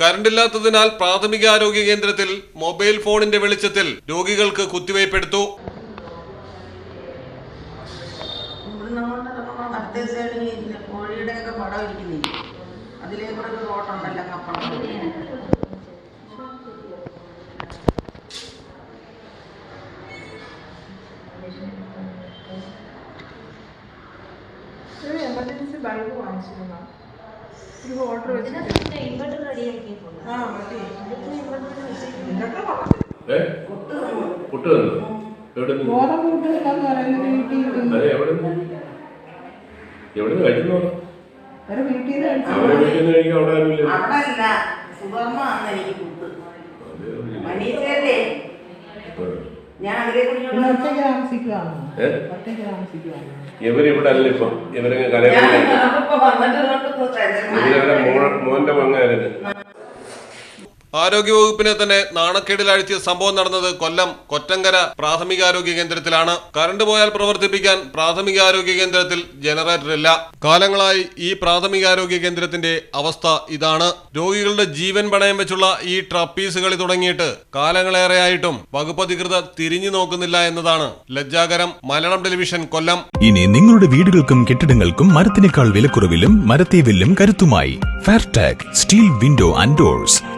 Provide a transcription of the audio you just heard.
കറണ്ടില്ലാത്തതിനാൽ പ്രാഥമികാരോഗ്യ കേന്ദ്രത്തിൽ മൊബൈൽ ഫോണിന്റെ വെളിച്ചത്തിൽ രോഗികൾക്ക് കുത്തിവയ്പ്പെടുത്തു. കോഴിയുടെ പടം ഇരിക്കുന്നില്ല? അതിലേക്കൂടെ ഒരു റോട്ടുണ്ടല്ലോ കപ്പളം ഒരു എമർജൻസി ബൾബ് വാങ്ങിച്ചിരുന്നു ഒരു ഓർഡർ വെച്ചിട്ട്. ഇൻവെർട്ടർ റെഡിയാക്കിയിട്ടുണ്ട് ആ മതി. ഇൻവെർട്ടർ വെച്ചിട്ടുണ്ട് ഇതൊക്കെ കൊള്ളാം. ഏ? പുട്ട് തന്നു എവിടെ നിന്ന്? ബോധം കൂട്ടുകാന്ന് പറയുന്നത് വീട്ടിൽ നിന്ന്. എവിടെ നിന്ന്? എവിടെ നിന്ന് കഴിക്കുന്നു? ഒരു വീട്ടിൽ നിന്ന് കഴിച്ചു. അവരെ വീട്ടിൽ നിന്ന് കഴിക്കാൻ അവിടെ ആരുമില്ല. അവിടെ അല്ല സുധർമ്മ അന്ന് എനിക്ക് കുത്ത് അത് ഇവരിവിടെ അല്ല ഇപ്പൊ. ഇവരങ്ങ് മോന്റെ മങ്ങായിരുന്നു ആരോഗ്യവകുപ്പിനെ തന്നെ നാണക്കേടിലാഴ്ത്തിയ സംഭവം നടന്നത് കൊല്ലം കൊറ്റങ്കര പ്രാഥമികാരോഗ്യ കേന്ദ്രത്തിലാണ്. കറണ്ട് പോയാൽ പ്രവർത്തിപ്പിക്കാൻ പ്രാഥമികാരോഗ്യ കേന്ദ്രത്തിൽ ജനറേറ്റർ ഇല്ല കാലങ്ങളായി ഈ പ്രാഥമികാരോഗ്യ കേന്ദ്രത്തിന്റെ അവസ്ഥ ഇതാണ്. രോഗികളുടെ ജീവൻ പണയം വെച്ചുള്ള ഈ ട്രപ്പീസ് കളി തുടങ്ങിയിട്ട് കാലങ്ങളേറെയായിട്ടും വകുപ്പ് അധികൃതർ തിരിഞ്ഞു നോക്കുന്നില്ല എന്നതാണ് ലജ്ജാകരം. മലയാളം ടെലിവിഷൻ കൊല്ലം. ഇനി നിങ്ങളുടെ വീടുകൾക്കും കെട്ടിടങ്ങൾക്കും മരത്തിനേക്കാൾ വിലക്കുറവിലും മരത്തെ വില്ലും കരുത്തുമായി. Fairtech steel window and doors